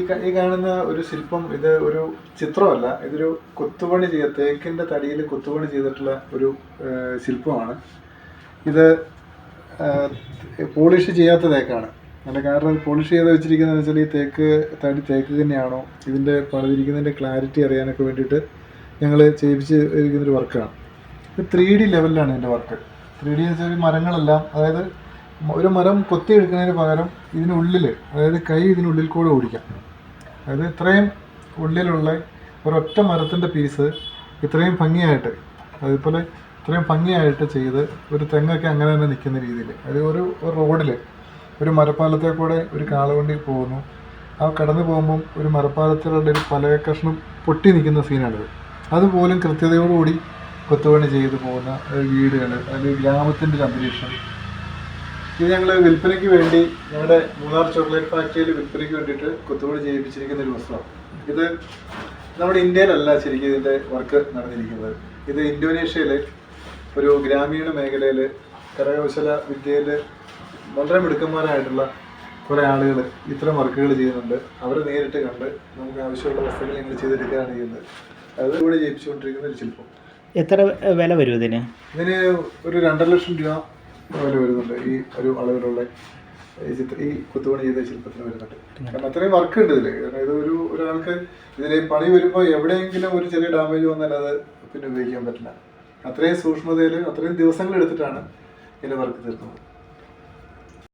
ഈ കാണുന്ന ഒരു ശില്പം ഇത് ഒരു ചിത്രമല്ല. ഇതൊരു കൊത്തുപണി ചെയ്ത തേക്കിന്റെ തടിയിൽ കൊത്തുപണി ചെയ്തിട്ടുള്ള ഒരു ശില്പമാണ്. ഇത് പോളിഷ് ചെയ്യാത്ത തേക്കാണ്. അതിന്റെ കാരണം പോളിഷ് ചെയ്ത് വെച്ചിരിക്കുന്നത് വെച്ചാൽ ഈ തേക്ക് തടി തേക്ക് തന്നെയാണോ? ഇതിന്റെ പണിതിരിക്കുന്നതിന്റെ ക്ലാരിറ്റി അറിയാനൊക്കെ വേണ്ടിയിട്ട് ഞങ്ങൾ ചെയ്യിപ്പിച്ച് ഇരിക്കുന്നൊരു വർക്കാണ്. ഇത് ത്രീ ഡി ലെവലിലാണ് ഇതിന്റെ വർക്ക്. ത്രീ ഡി എന്ന് വെച്ചാൽ മരങ്ങളെല്ലാം അതായത് ഒരു മരം കൊത്തിയെടുക്കുന്നതിന് പകരം ഇതിനുള്ളിൽ അതായത് കൈ ഇതിനുള്ളിൽ കൂടെ ഓടിക്കാം. അതായത് ഇത്രയും ഉള്ളിലുള്ള ഒരൊറ്റ മരത്തിന്റെ പീസ് ഇത്രയും ഭംഗിയായിട്ട് അതുപോലെ ഇത്രയും ഭംഗിയായിട്ട് ചെയ്ത് ഒരു തെങ്ങൊക്കെ അങ്ങനെ തന്നെ നിൽക്കുന്ന രീതിയിൽ അത് ഒരു റോഡിൽ ഒരു മരപ്പാലത്തെ കൂടെ ഒരു കാളവണ്ടി പോകുന്നു. ആ കടന്നു പോകുമ്പം ഒരു മരപ്പാലത്തിലുള്ള ഒരു പലക കഷ്ണം പൊട്ടി നിൽക്കുന്ന സീനാണിത്. അതുപോലും കൃത്യതയോടുകൂടി കൊത്തുപണി ചെയ്തു പോകുന്ന വീടുകൾ അല്ലെങ്കിൽ ഗ്രാമത്തിന്റെ ഒരു അന്തരീക്ഷം ഇത് ഞങ്ങൾ വിൽപ്പനയ്ക്ക് വേണ്ടി ഞങ്ങളുടെ മൂന്നാർ ചോക്ലേറ്റ് ഫാക്ടറിയിൽ വിൽപ്പനയ്ക്ക് വേണ്ടിയിട്ട് കൊത്തുപണി ചെയ്യിപ്പിച്ചിരിക്കുന്ന ഒരു വസ്ത്രമാണ് ഇത് നമ്മുടെ ഇന്ത്യയിലല്ല ശരിക്കും ഇതിന്റെ വർക്ക് നടന്നിരിക്കുന്നത്. ഇത് ഇന്തോനേഷ്യയിലെ ഒരു ഗ്രാമീണ മേഖലയിൽ കരകൗശല വിദ്യയിൽ വളരെ മിടുക്കന്മാരായിട്ടുള്ള കുറേ ആളുകൾ ഇത്തരം വർക്കുകൾ ചെയ്യുന്നുണ്ട്. അവരെ നേരിട്ട് കണ്ട് നമുക്ക് ആവശ്യമുള്ള വസ്തുക്കൾ ഞങ്ങൾ ചെയ്തെടുക്കുകയാണ് ചെയ്യുന്നത്. അത് കൂടി ജയിപ്പിച്ചുകൊണ്ടിരിക്കുന്ന ഒരു ശില്പം. എത്ര വില വരും ഇതിന്? ഇതിന് ഒരു രണ്ടര ലക്ഷം രൂപ വില വരുന്നുണ്ട്. ഈ ഒരു അളവിലുള്ള ഈ ചിത്ര ഈ കുത്തുപണി ചെയ്ത ശില്പത്തിന് വരുന്നുണ്ട്. കാരണം അത്രയും വർക്ക് ഉണ്ട് ഇതിൽ കാരണം ഇത് ഒരു ഒരാൾക്ക് ഇതിലെ പണി വരുമ്പോൾ എവിടെയെങ്കിലും ഒരു ചെറിയ ഡാമേജ് വന്നാൽ അത് പിന്നെ ഉപയോഗിക്കാൻ പറ്റില്ല. അത്രയും സൂക്ഷ്മതയിൽ അത്രയും ദിവസങ്ങൾ എടുത്തിട്ടാണ് ഇതിന്റെ വർക്ക് തീർക്കുന്നത്